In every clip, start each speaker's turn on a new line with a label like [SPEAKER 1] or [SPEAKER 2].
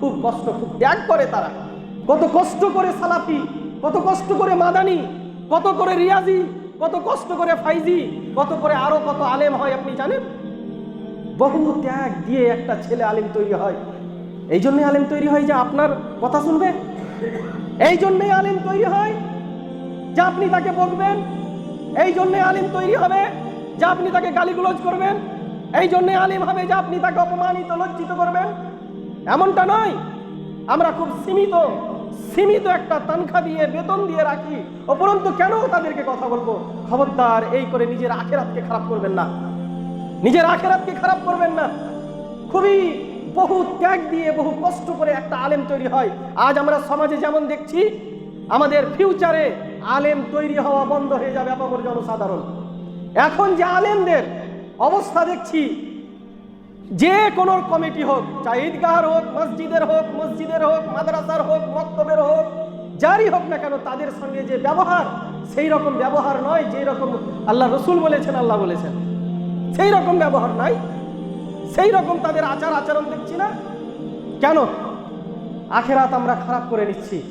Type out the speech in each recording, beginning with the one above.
[SPEAKER 1] খুব কষ্ট, খুব ত্যাগ করে তারা। কত কষ্ট করে সালাফি, কত কষ্ট করে মাদানি, কত করে রিয়াজি, কত কষ্ট করে ফাইজি, কত করে আরও কত আলেম হয় আপনি জানেন? বহু ত্যাগ দিয়ে একটা ছেলে আলেম তৈরি হয়। এই জন্যই আলেম তৈরি হয় যে আপনার কথা শুনবে? এই জন্যই আলেম তৈরি হয় যে আপনি তাকে বকবেন এই জন্যে আলেম তৈরি হবে যে আপনি তাকে গালিগুলোজ করবেন। এই জন্যে আলিম হবে যে আপনি তাকে অপমানিত, লজ্জিত করবেন। এমনটা নয়। আমরা খুব সীমিত সীমিত একটা তানখা দিয়ে, বেতন দিয়ে রাখি। উপরন্তু কেন তাদেরকে কথা বলব? খবরদার, এই করে নিজের আখেরাতকে খারাপ করবেন না। নিজের আখেরাতকে খারাপ করবেন না। খুবই বহু ত্যাগ দিয়ে, বহু কষ্ট করে একটা আলেম তৈরি হয়। আজ আমরা সমাজে যেমন দেখছি, আমাদের ফিউচারে আলেম তৈরি হওয়া বন্ধ হয়ে যাবে আপামর জনসাধারণ। এখন যে আলেমদের অবস্থা দেখছি যে কোনো কমিটি হোক চাহে ঈদগাহর হোক, মসজিদের হোক মসজিদের হোক, মাদ্রাসার হোক, মক্তবের হোক, যারই হোক না কেন তাদের সঙ্গে যে ব্যবহার, সেই রকম ব্যবহার নয় যে রকম আল্লাহ রসুল বলেছেন, আল্লাহ বলেছেন। সেই রকম ব্যবহার নাই। সেই রকম তাদের আচার আচরণ দেখছি না। কেন? আখেরাত আমরা খারাপ করে নিচ্ছি।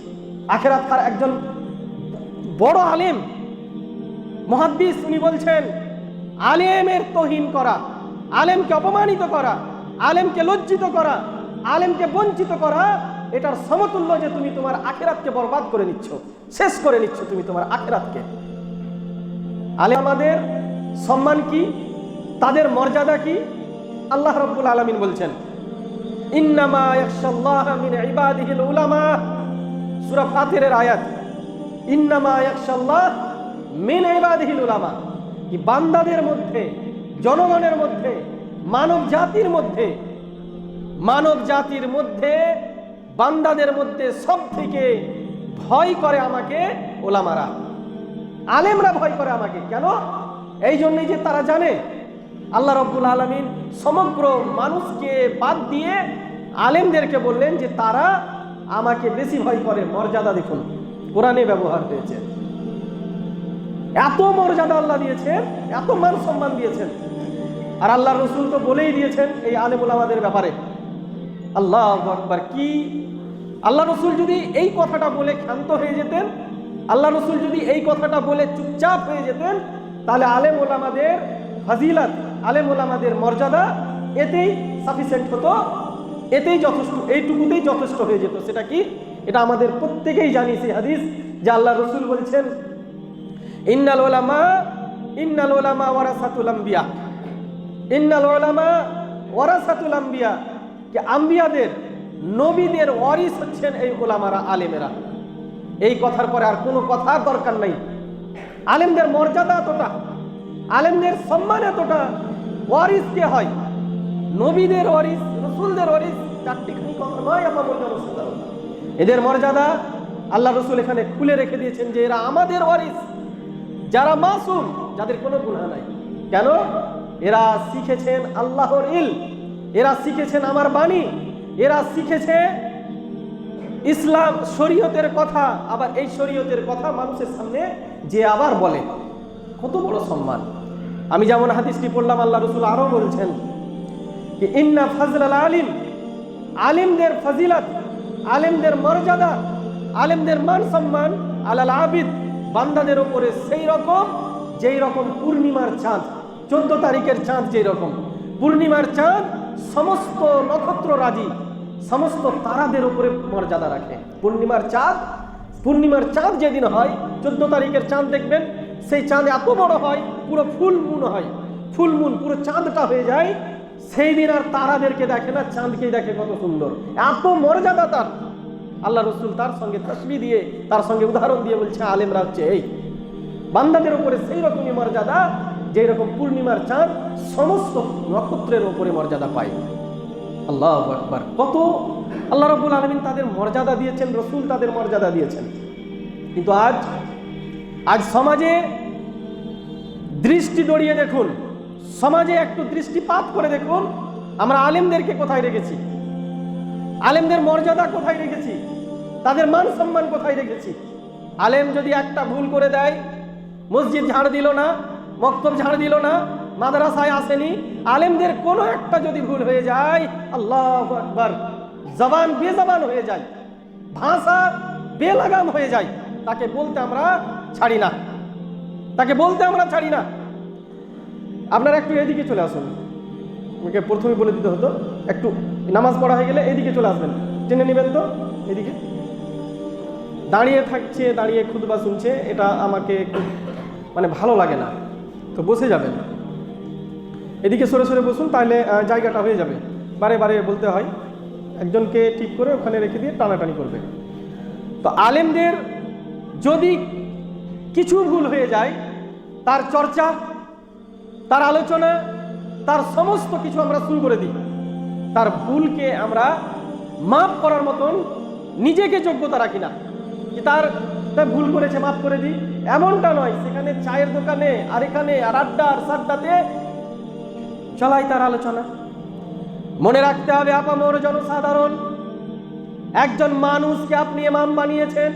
[SPEAKER 1] আখেরাত খার একজন বড় আলেম, মহাদ্দিস, উনি বলছেন, আলেমের তহিন করা। আলেমকে অপমানিত করা, আলেমকে লজ্জিত করা, আলেমকে বঞ্চিত করা, এটার সমতুল্য যে তুমি তোমার আখেরাতকে বরবাদ করে নিচ্ছ, শেষ করে নিচ্ছ তুমি তোমার আখেরাতকে। আলে আমাদের সম্মান কি? তাদের মর্যাদা কি? আল্লাহ রব্বুল আলমিন বলছেন, ইন্নামা উলামা। উলামা। কি বান্দাদের মধ্যে জনগণের মধ্যে, মানব জাতির মধ্যে, মানব জাতির মধ্যে, বান্দাদের মধ্যে সব থেকে ভয় করে আমাকে ওলামারা। আলেমরা ভয় করে আমাকে। কেন? এই জন্যই যে তারা জানে, আল্লাহ রব্বুল আলমিন সমগ্র মানুষকে বাদ দিয়ে আলেমদেরকে বললেন যে তারা আমাকে বেশি ভয় করে। মর্যাদা দেখুন, কোরআনে ব্যবহার হয়েছে। এত মর্যাদা আল্লাহ দিয়েছেন, এত মান সম্মান দিয়েছেন। আর আল্লাহ রসুল তো বলেই দিয়েছেন এই আলেমুল আমাদের ব্যাপারে। আল্লাহ আকবার, কি? আল্লাহ রসুল যদি এই কথাটা বলে ক্ষান্ত হয়ে যেতেন, আল্লাহ রসুল যদি এই কথাটা বলে চুপচাপ হয়ে যেতেন, তাহলে আলেম ওলামাদের ফাজিলাত আলেম ওলামাদের মর্যাদা এতেই সাফিসিয়েন্ট হতো, এতেই যথেষ্ট, এইটুকুতেই যথেষ্ট হয়ে যেত। সেটা কি? এটা আমাদের প্রত্যেকেই জানি সেই হাদিস যে আল্লাহ রসুল বলছেন, ইন্নাল ওলামা ইন্নাল ওলামা ওয়ারাসাতুল ইন্নাল ওলামা ওয়ারাসাতুল আম্বিয়া যে আম্বিয়াদের, নবীদের ওয়ারিস হচ্ছেন এই ওলামারা আলেমেরা। এই কথার পরে আর কোনো কথার দরকার নাই। আলেমদের মর্যাদা এতটা, আলেমদের সম্মান এতটা, ওয়ারিস কে হয়? নবীদের ওয়ারিস, রসুলদের ওয়ারিস চারটিখানি কথা নয় আমার মর্যাদা এদের মর্যাদা আল্লাহ রসুল এখানে খুলে রেখে দিয়েছেন যে এরা আমাদের ওয়ারিস, যারা মাসুম, যাদের কোনো গুণা নাই। কেন? এরা শিখেছেন আল্লাহর ইল এরা শিখেছেন আমার বাণী, এরা শিখেছে ইসলাম শরীয়তের কথা, আবার এই শরীয়তের কথা মানুষের সামনে যে আবার বলে। কত বড় সম্মান। আমি যেমন হাদিসটি পড়লাম, আল্লাহ রসুল আরও বলছেন কি ইন্না ফজলাল আলিম, আলিমদের ফজিলত, আলিমদের মর্যাদা, আলিমদের মান সম্মান আলাল আবিদ, বান্দাদের ওপরে সেই রকম, যেই রকম পূর্ণিমার চাঁদ। চোদ্দ তারিখের চাঁদ যেই রকম পূর্ণিমার চাঁদ সমস্ত নক্ষত্র রাজি, সমস্ত তারাদের উপরে মর্যাদা রাখে। পূর্ণিমার চাঁদ পূর্ণিমার চাঁদ যেদিন হয়, চোদ্দ তারিখের চাঁদ দেখবেন, সেই চাঁদ এত বড় হয়, পুরো ফুল মুন হয়। ফুল মুন, পুরো চাঁদটা হয়ে যায়, সেই দিন আর তারাদেরকে দেখে না, চাঁদকেই দেখে কত সুন্দর। এত মর্যাদা তার। আল্লাহ রসুল তার সঙ্গে তসবি দিয়ে, তার সঙ্গে উদাহরণ দিয়ে বলছে, আলেমরা হচ্ছে এই। বান্দাদের উপরে সেই রকমই মর্যাদা যেই রকম পূর্ণিমার চাঁদ, সমস্ত নক্ষত্রের ওপরে মর্যাদা পায়। আল্লাহ আকবার, কত? আল্লাহ রব্বুল আলমিন তাদের মর্যাদা দিয়েছেন, রসুল তাদের মর্যাদা দিয়েছেন। কিন্তু আজ আজ সমাজে দৃষ্টি দড়িয়ে দেখুন, সমাজে একটু দৃষ্টিপাত করে দেখুন, আমরা আলেমদেরকে কোথায় রেখেছি? আলেমদের মর্যাদা কোথায় রেখেছি? তাদের মান সম্মান কোথায় রেখেছি? আলেম যদি একটা ভুল করে দেয়, মসজিদ ঝাড় দিল না মক্তব ঝাড় দিল না, মাদ্রাসায় আসেনি। আলেমদের কোনো একটা যদি ভুল হয়ে যায়, আল্লাহ আকবার, জবান বেজবান হয়ে যায়, ভাষা বেলাগাম হয়ে যায়, তাকে বলতে আমরা ছাড়ি না। তাকে বলতে আমরা ছাড়ি না। আপনারা একটু এদিকে চলে আসুন। আমাকে প্রথমে বলে দিতে হতো, একটু নামাজ পড়া হয়ে গেলে এদিকে চলে আসবেন। টেনে নেবেন তো, এদিকে। দাঁড়িয়ে থাকছে, দাঁড়িয়ে খুদবা শুনছে, এটা আমাকে মানে ভালো লাগে না। তো বসে যাবেন। এদিকে সরে সরে বসুন, তাহলে জায়গাটা হয়ে যাবে। বারে বারে বলতে হয়, একজনকে ঠিক করে ওখানে রেখে দিয়ে টানাটানি করবে। তো আলেমদের যদি কিছু ভুল হয়ে যায়, তার চর্চা, তার আলোচনা, তার সমস্ত কিছু আমরা শুরু করে দিই। তার ভুলকে আমরা মাফ করার মতন নিজেকে যোগ্যতা রাখি না। তার ভুল করেছে, মাফ করে দিই। এমনটা নয়, সেখানে চায়ের দোকানে আর এখানে আর আড্ডা আর সাড্ডাতে চলাই তার আলোচনা। মনে রাখতে হবে আপামর জনসাধারণ, একজন মানুষকে আপনি এমাম বানিয়েছেন,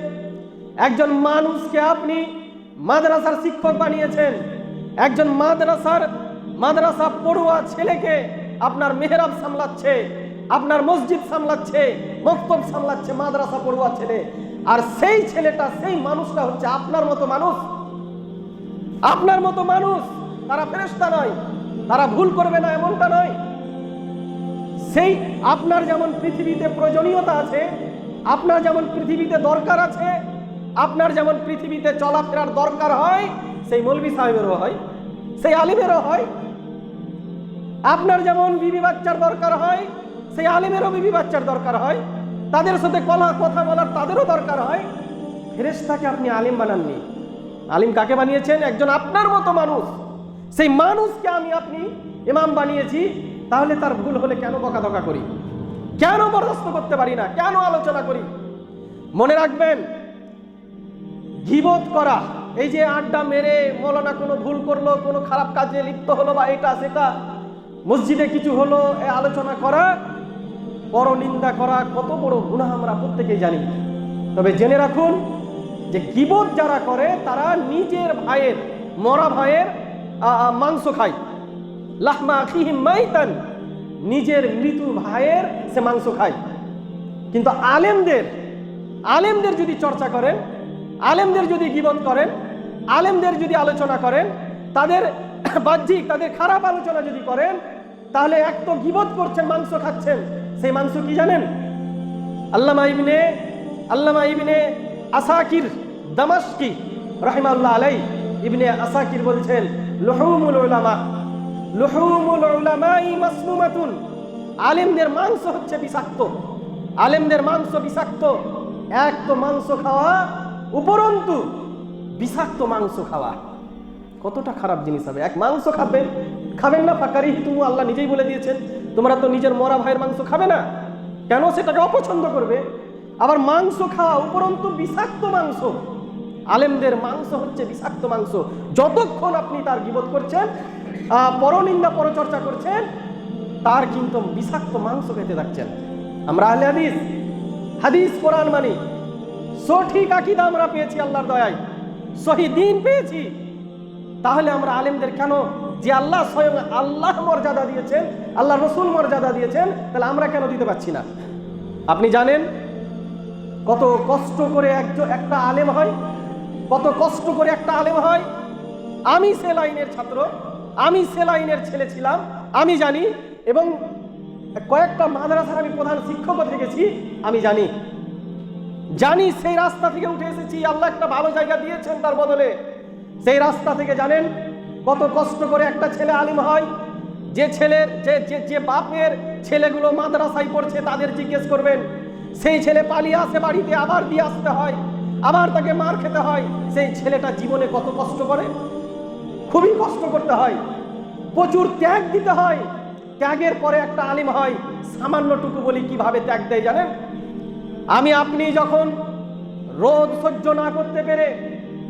[SPEAKER 1] একজন মানুষকে আপনি মাদ্রাসার শিক্ষক বানিয়েছেন, একজন মাদ্রাসার মাদ্রাসা পড়ুয়া ছেলেকে আপনার মেহরাব সামলাচ্ছে, আপনার মসজিদ সামলাচ্ছে, মক্তব সামলাচ্ছে মাদ্রাসা পড়ুয়া ছেলে। আর সেই ছেলেটা, সেই মানুষটা হচ্ছে আপনার মতো মানুষ। আপনার মতো মানুষ, তারা ফেরেশতা নয়, তারা ভুল করবে না এমনটা নয়। সেই আপনার যেমন পৃথিবীতে প্রয়োজনীয়তা আছে, আপনার যেমন পৃথিবীতে দরকার আছে, আপনার যেমন পৃথিবীতে চলাফেরার দরকার হয়, সেই মৌলবী সাহেবেরও হয়, সেই আলিমেরও হয়। আপনার যেমন বিবি বাচ্চার দরকার হয়, সেই আলিমেরও বিবি বাচ্চার দরকার হয়। তাদের সাথে কলা কথা বলার তাদেরও দরকার হয়। ফেরেশতাকে আপনি আলিম বানাননি। আলিম কাকে বানিয়েছেন? একজন আপনার মতো মানুষ। সেই মানুষকে আমি আপনি ইমাম বানিয়েছি, তাহলে তার ভুল হলে কেন বকাধকা করি? কেন বরদাস্ত করতে পারি না? কেন আলোচনা করি? মনে রাখবেন, গিবত করা, এই যে আড্ডা মেরে মৌলানা কোনো ভুল করল, কোনো খারাপ কাজে লিপ্ত হলো বা এটা সেটা, মসজিদে কিছু হলো আলোচনা করা পরনিন্দা করা কত বড় গুনাহ আমরা প্রত্যেকেই জানি। তবে জেনে রাখুন যে গিবত যারা করে, তারা নিজের ভাইয়ের, মরা ভাইয়ের মাংস খায়। লাহমা আখিহিম মাইতান, নিজের মৃত্যু ভাইয়ের সে মাংস খায়। কিন্তু আলেমদের আলেমদের যদি চর্চা করেন, আলেমদের যদি গিবত করেন, আলেমদের যদি আলোচনা করেন, তাদের বাহ্যিক, তাদের খারাপ আলোচনা যদি করেন, তাহলে এক তো গিবত করছেন, মাংস খাচ্ছেন। সেই মাংস কি জানেন? আল্লামা ইবনে আল্লামা ইবনে আসাকির দামাশকি রাহিমাল্লাহ আলাই ইবনে আসাকির বলছেন, লুহুমুল উলামা, লুহুমুল উলামাই মাসমুমাতুন আলেমদের মাংস হচ্ছে বিষাক্ত। আলেমদের মাংস বিষাক্ত। এক তো মাংস খাওয়া, উপরন্তু বিষাক্ত মাংস খাওয়া। কতটা খারাপ জিনিস হবে। এক মাংস খাবেন খাবেন না ফাঁকারি তুমি আল্লাহ নিজেই বলে দিয়েছেন তোমরা তো নিজের মরা ভাইয়ের মাংস খাবে না। কেন সেটাকে অপছন্দ করবে? আবার মাংস খাওয়া উপরন্তু বিষাক্ত মাংস। আলেমদের মাংস হচ্ছে বিষাক্ত মাংস। যতক্ষণ আপনি তার গিবত করছেন পরনিন্দা, পরচর্চা করছেন, তার কিন্তু বিষাক্ত মাংস খেতে থাকছেন। আমরা আহলে হাদিস হাদিস, কোরআন মানি। সঠিক আকিদা আমরা পেয়েছি আল্লাহর দয়ায়। সহি দিন পেয়েছি। তাহলে আমরা আলেমদের কেন যে আল্লাহ স্বয়ং আল্লাহ মর্যাদা দিয়েছেন, আল্লাহ রসুল মর্যাদা দিয়েছেন, তাহলে আমরা কেন দিতে পারছি না? আপনি জানেন কত কষ্ট করে একজন একটা আলেম হয়? কত কষ্ট করে একটা আলেম হয়? আমি সে লাইনের ছাত্র, আমি সে লাইনের ছেলে ছিলাম, আমি জানি, এবং কয়েকটা মাদ্রাসার আমি প্রধান শিক্ষকও থেকেছি, আমি জানি। জানি সেই রাস্তা থেকে উঠে এসেছি, আল্লাহ একটা ভালো জায়গা দিয়েছেন তার বদলে। সেই রাস্তা থেকে জানেন কত কষ্ট করে একটা ছেলে আলিম হয়। যে ছেলের যে যে বাপের ছেলেগুলো মাদ্রাসায় পড়ছে, তাদের জিজ্ঞেস করবেন, সেই ছেলে পালিয়ে আসে বাড়িতে, আবার দিয়ে আসতে হয়, আবার তাকে মার খেতে হয়। সেই ছেলেটা জীবনে কত কষ্ট করে? খুবই কষ্ট করতে হয়। প্রচুর ত্যাগ দিতে হয়। ত্যাগের পরে একটা আলিম হয়। সামান্যটুকু বলি কীভাবে ত্যাগ দেয় জানেন? আমি, আপনি যখন রোদ সহ্য না করতে পেরে,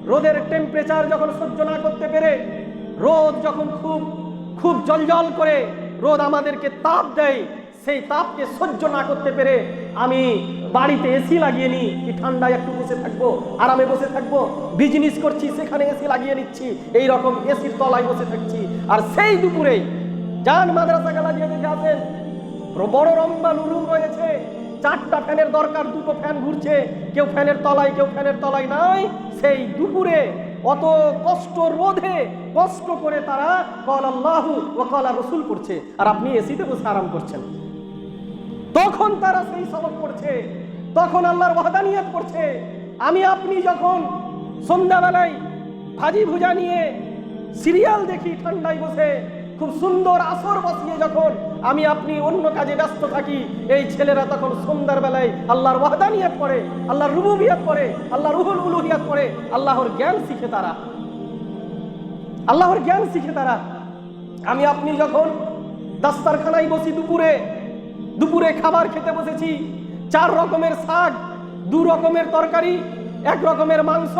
[SPEAKER 1] রোদের টেম্পারেচার যখন সহ্য না করতে পেরে রোদ যখন খুব খুব জলজল করে, রোদ আমাদেরকে তাপ দেয়, সেই তাপকে সহ্য না করতে পেরে আমি বাড়িতে এসি লাগিয়ে নিই, কি ঠান্ডায় একটু বসে থাকব, আরামে বসে থাকব বিজনেস করছি, সেখানে এসি লাগিয়ে নিচ্ছি এই রকম এসির তলায় বসে থাকছি। আর সেই দুপুরে যান মাদ্রাসা গেলা দিয়ে দেখে আসেন, বড় লম্বা লুরুম রয়েছে, চারটা ফ্যানের দরকার, দুটো ফ্যান ঘুরছে, কেউ ফ্যানের তলায়, কেউ ফ্যানের তলায় নাই, সেই দুপুরে অত কষ্ট রোধে কষ্ট করে তারা কল আল্লাহ ও কলা রসুল করছে, আর আপনি এসিতে বসে আরাম করছেন। তখন তারা সেই সবক করছে, তখন আল্লাহর ওয়াদানিয়াত করছে। আমি আপনি যখন সন্ধ্যাবেলায় ভাজি ভুজা নিয়ে সিরিয়াল দেখি ঠান্ডায় বসে, খুব সুন্দর আসর বসিয়ে যখন আমি আপনি অন্য কাজে ব্যস্ত থাকি। এই ছেলেরা তখন সন্ধ্যার বেলায় আল্লাহর ওয়াহদানিয়াত করে আল্লাহর রুবুবিয়াত করে আল্লাহর রুহুল উলুহিয়াত করে আল্লাহর জ্ঞান শিখে তারা। আল্লাহর জ্ঞান শিখে তারা। আমি আপনি যখন দাস্তারখানায় বসি দুপুরে দুপুরে খাবার খেতে বসেছি, চার রকমের শাক, দু রকমের তরকারি, এক রকমের মাংস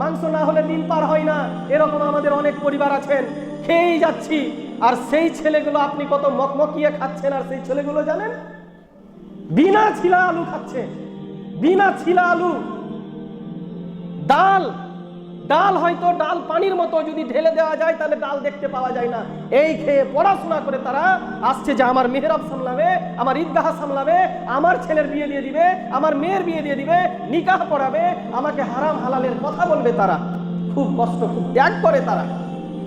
[SPEAKER 1] মাংস না হলে দিন পার হয় না, এরকম আমাদের অনেক পরিবার আছেন। খেয়েই যাচ্ছি। আর সেই ছেলেগুলো আপনি কত মকমকিয়ে খাচ্ছেন, আর সেই ছেলেগুলো জানেন? বিনা ছিলা আলু খাচ্ছে। বিনা ছিলা আলু। ডাল ডাল হয়তো ডাল পানির মতো যদি ঢেলে দেওয়া যায়, তাহলে ডাল দেখতে পাওয়া যায় না। এই খেয়ে পড়াশোনা করে তারা আসছে যে, আমার মেহরাব সামলাবে, আমার ঈদগাহ সামলাবে, আমার ছেলের বিয়ে দিয়ে দিবে, আমার মেয়ের বিয়ে দিয়ে দিবে, নিকাহ পড়াবে, আমাকে হারাম হালালের কথা বলবে তারা। খুব কষ্ট, খুব ত্যাগ করে তারা।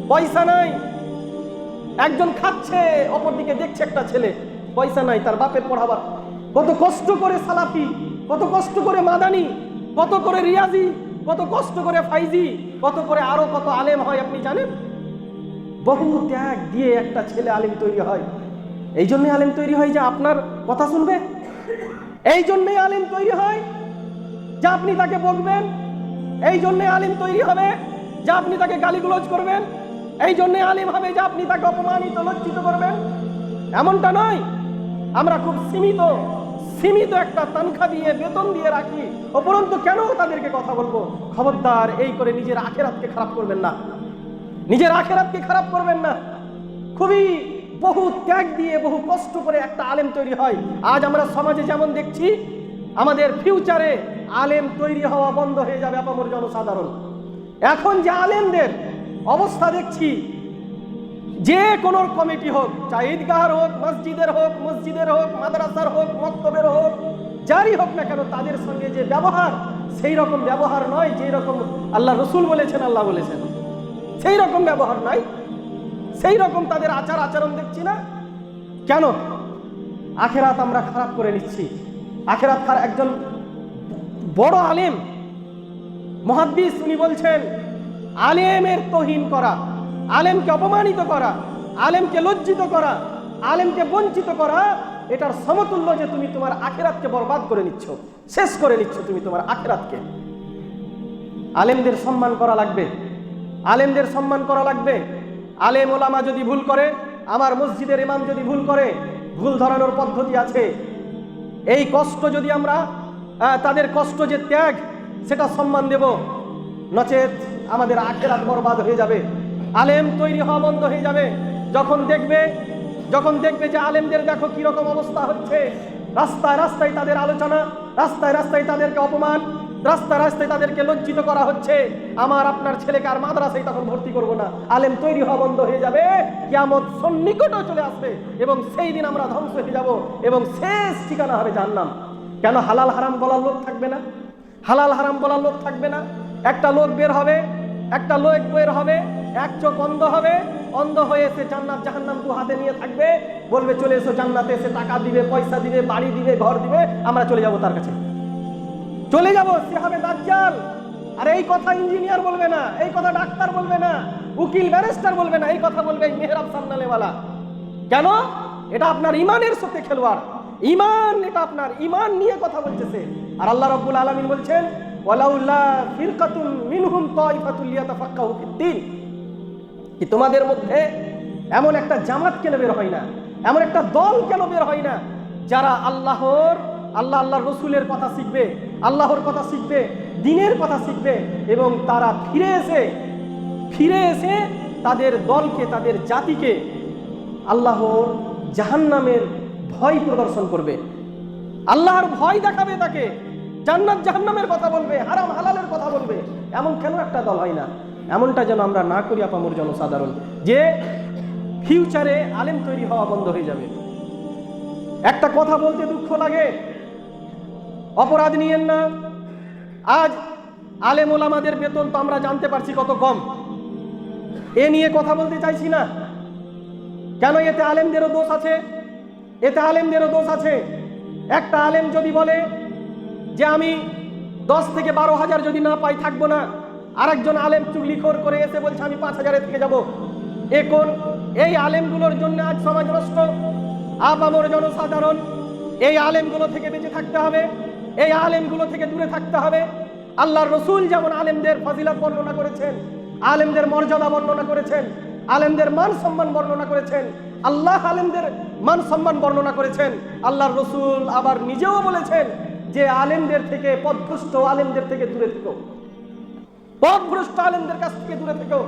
[SPEAKER 1] পয়সা নাই। একজন খাচ্ছে, অপরদিকে দেখছে একটা ছেলে। পয়সা নাই, তার বাপের পড়াবার। কত কষ্ট করে সালাফি, কত কষ্ট করে মাদানি, কত করে রিয়াজি, কত কষ্ট করে ফাইজি, কত করে আরও কত আলেম হয় আপনি জানেন? বহু ত্যাগ দিয়ে একটা ছেলে আলেম তৈরি হয়। এই জন্যে আলেম তৈরি হয় যে আপনার কথা শুনবে? এই জন্যে আলেম তৈরি হয় যে আপনি তাকে বকবেন। এই জন্যে আলিম তৈরি হবে যে আপনি তাকে গালিগুলোজ করবেন। এই জন্যে আলিম হবে যে আপনি তাকে অপমানিত, লজ্জিত করবেন। এমনটা নয়। আমরা খুব সীমিত সীমিত একটা তানখা দিয়ে, বেতন দিয়ে রাখি। উপরন্তু কেন তাদেরকে কথা বলব? খবরদার, এই করে নিজের আখের আখেরাতকে খারাপ করবেন না। নিজের আখের আখেরাতকে খারাপ করবেন না। খুবই বহু ত্যাগ দিয়ে, বহু কষ্ট করে একটা আলেম তৈরি হয়। আজ আমরা সমাজে যেমন দেখছি, আমাদের ফিউচারে আলেম তৈরি হওয়া বন্ধ হয়ে যাবে, আপামর জনসাধারণ। এখন যে আলেমদের অবস্থা দেখছি। যে কোন কমিটি হোক চাই ঈদগাহের হোক, মসজিদের হোক মসজিদের হোক, মাদ্রাসার হোক, মক্তবের হোক, যারই হোক না কেন, তাদের সঙ্গে যে ব্যবহার, সেই রকম ব্যবহার নয় যেই রকম আল্লাহ রসুল বলেছেন, আল্লাহ বলেছেন। সেই রকম ব্যবহার নয় সেই রকম তাদের আচার আচরণ দেখছি না। কেন? আখেরাত আমরা খারাপ করে নিচ্ছি। আখেরাত একজন বড় আলেম, মহাদ্দিস, উনি বলছেন আলেমের তহিন করা, আলেমকে অপমানিত করা, আলেমকে লজ্জিত করা, আলেমকে বঞ্চিত করা, এটার সমতুল্য যে তুমি তোমার আখেরাতকে বরবাদ করে নিচ্ছ, শেষ করে নিচ্ছ তুমি তোমার আখেরাতকে। আলেমদের সম্মান করা লাগবে, আলেমদের সম্মান করা লাগবে। আলেম ওলামা যদি ভুল করে, আমার মসজিদের ইমাম যদি ভুল করে, ভুল ধরানোর পদ্ধতি আছে। এই কষ্ট যদি আমরা তাদের কষ্ট যে ত্যাগ, সেটা সম্মান দেব। নচেত আমাদের আখেরাত বরবাদ হয়ে যাবে। আলেম তৈরি হওয়া বন্ধ হয়ে যাবে। যখন দেখবে যখন দেখবে যে আলেমদের দেখো কীরকম অবস্থা হচ্ছে, রাস্তায় রাস্তায় তাদের আলোচনা, রাস্তায় রাস্তায় তাদেরকে অপমান, রাস্তায় রাস্তায় তাদেরকে লজ্জিত করা হচ্ছে। আমার আপনার ছেলেকে আর মাদ্রাসায় তখন ভর্তি করব না। আলেম তৈরি হওয়া বন্ধ হয়ে যাবে, কিয়ামত সন্নিকটও চলে আসবে এবং সেই দিন আমরা ধ্বংস হয়ে যাব এবং শেষ ঠিকানা হবে জানলাম কেন হালাল হারাম বলার লোক থাকবে না? হালাল হারাম বলার লোক থাকবে না? একটা লোক বের হবে একটা লোক বের হবে, এক চোখ অন্ধ হবে, অন্ধ হয়ে এসে জান্নাত জাহান্নাম দু হাতে নিয়ে থাকবে, বলবে, চলে এসো জান্নাতে, এসে টাকা দিবে, পয়সা দিবে, বাড়ি দিবে, ঘর দিবে, আমরা চলে যাব তার কাছে। চলে যাব, সে হবে দাজ্জাল। আর এই কথা ইঞ্জিনিয়ার বলবে না, এই কথা ডাক্তার বলবে না, উকিল ব্যারিস্টার বলবে না, এই কথা বলবে এই মেহরাব সামনালেওয়ালা কেন? এটা আপনার ইমানের সাথে খেলোয়াড়। ইমান, এটা আপনার ইমান নিয়ে কথা বলতেছে। আর আল্লাহ রাব্বুল আলামিন বলছেন ওয়ালাউল্লাহ ফিরকাতুন মিনহুম তাইফাতুল লিয়াতাফাক্কাহু ফিদ্দিন কি তোমাদের মধ্যে এমন একটা জামাত কেন বের হয় না? এমন একটা দল কেন বের হয় না? যারা আল্লাহর, আল্লাহ আল্লাহর রসুলের কথা শিখবে, আল্লাহর কথা শিখবে, দিনের কথা শিখবে এবং তারা ফিরে এসে ফিরে এসে তাদের দলকে, তাদের জাতিকে আল্লাহর জাহান্নামের ভয় প্রদর্শন করবে। আল্লাহর ভয় দেখাবে তাকে। জান্নাত জাহান্নামের কথা বলবে, হারাম হালালের কথা বলবে, এমন কেন একটা দল হয় না? এমনটা যেন আমরা না করি, আপামর জনসাধারণ। যে ফিউচারে আলেম তৈরি হওয়া বন্ধ হয়ে যাবে। একটা কথা বলতে দুঃখ লাগে। অপরাধ নিয়েন না। আজ আলেম ওলামাদের বেতন তো আমরা জানতে পারছি কত কম। এ নিয়ে কথা বলতে চাইছি না। কেন এতে আলেমদেরও দোষ আছে? এতে আলেমদেরও দোষ আছে। একটা আলেম যদি বলে যে আমি দশ থেকে বারো হাজার যদি না পাই, থাকব না। আরেকজন আলেম চুগলিখোর করে এসে বলছে, আমি পাঁচ হাজারের থেকে যাব। এ কোন? এই আলেমগুলোর জন্য আজ সমাজ নষ্ট? আপামর জনসাধারণ, এই আলেমগুলো থেকে বেঁচে থাকতে হবে, এই আলেমগুলো থেকে দূরে থাকতে হবে। আল্লাহর রসুল যেমন আলেমদের ফজিলত বর্ণনা করেছেন, আলেমদের মর্যাদা বর্ণনা করেছেন, আলেমদের মান সম্মান বর্ণনা করেছেন, আল্লাহ আলেমদের মান সম্মান বর্ণনা করেছেন, আল্লাহর রসুল আবার নিজেও বলেছেন যে আলেমদের থেকে পদভ্রষ্ট আলেমদের থেকে দূরে থেকো। পথভ্রষ্ট আলেমদের কাছ থেকে দূরে থেকো।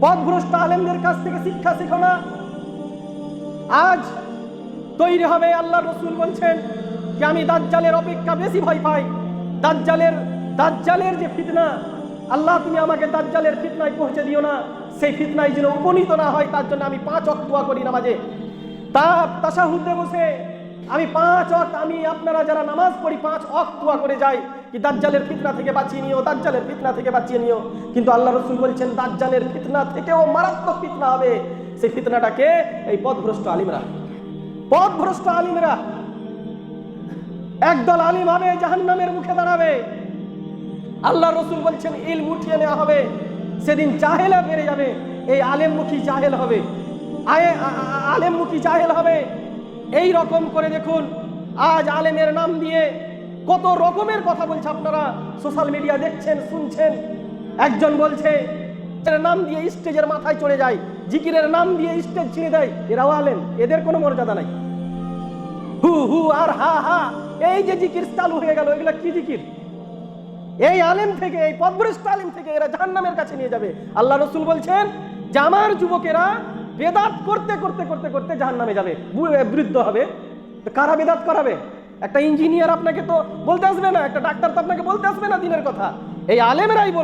[SPEAKER 1] পথভ্রষ্ট আলেমদের কাছ থেকে শিক্ষা শিখো না। আজ তৈরি হবে আল্লাহ রসুল বলছেন যে, আমি দাজ্জালের অপেক্ষা বেশি ভয় পাই। দাজ্জালের দাজ্জালের যে ফিতনা, আল্লাহ তুমি আমাকে দাজ্জালের ফিতনায় পৌঁছে দিও না। সেই ফিতনায় যেন উপনীত না হয়, তার জন্য আমি পাঁচ অক্তুয়া করি না নামাজে। তা তাসাহুদ্দে বসে আমি পাঁচ অক আমি আপনারা যারা নামাজ পড়ি পাঁচ অক্তুয়া করে যাই, কি দাজ্জালের ফিতনা থেকে বাঁচিয়ে নিও, দাজ্জালের ফিতনা থেকে বাঁচিয়ে নিও। কিন্তু আল্লাহ রসুল বলছেন, দাজ্জালের ফিতনা থেকেও মারাত্মক ফিতনা হবে। সেই ফিতনাটাকে এই পথভ্রষ্ট আলিমরা পথভ্রষ্ট আলিমরা, একদল আলিম হবে, জাহান্নামের মুখে দাঁড়াবে। আল্লাহ রসুল বলছেন ইল মুঠিয়ে নেওয়া হবে, সেদিন চাহেলা বেড়ে যাবে। এই আলেমমুখী চাহেল হবে। আয়ে- আলেমমুখী জাহেল হবে। এই রকম করে দেখুন, আজ আলেমের নাম দিয়ে কত রকমের কথা বলছে আপনারা সোশ্যাল মিডিয়া দেখছেন, শুনছেন। একজন বলছে নাম দিয়ে স্টেজের মাথায় চড়ে যায়, জিকিরের নাম দিয়ে স্টেজ ছিঁড়ে দেয়, এরাও আলেম, এদের কোনো মর্যাদা নাই। হু হু, আর হা হা, এই যে জিকির চালু হয়ে গেল, এগুলো কি জিকির? এই আলেম থেকে, এই পদভ্রষ্ট আলেম থেকে এরা জাহান্নামের কাছে নিয়ে যাবে। আল্লাহ রসুল বলছেন, যে আমার যুবকেরা বেদাত করতে করতে করতে করতে জাহান্নামে যাবে। বৃদ্ধ হবে। কারা বেদাত করাবে? একটা ইঞ্জিনিয়ার আপনাকে তো বলতে আসবে না, একটা ডাক্তার তো আপনাকে বলতে আসবে না দিনের কথা। এই আলেমেরাই বল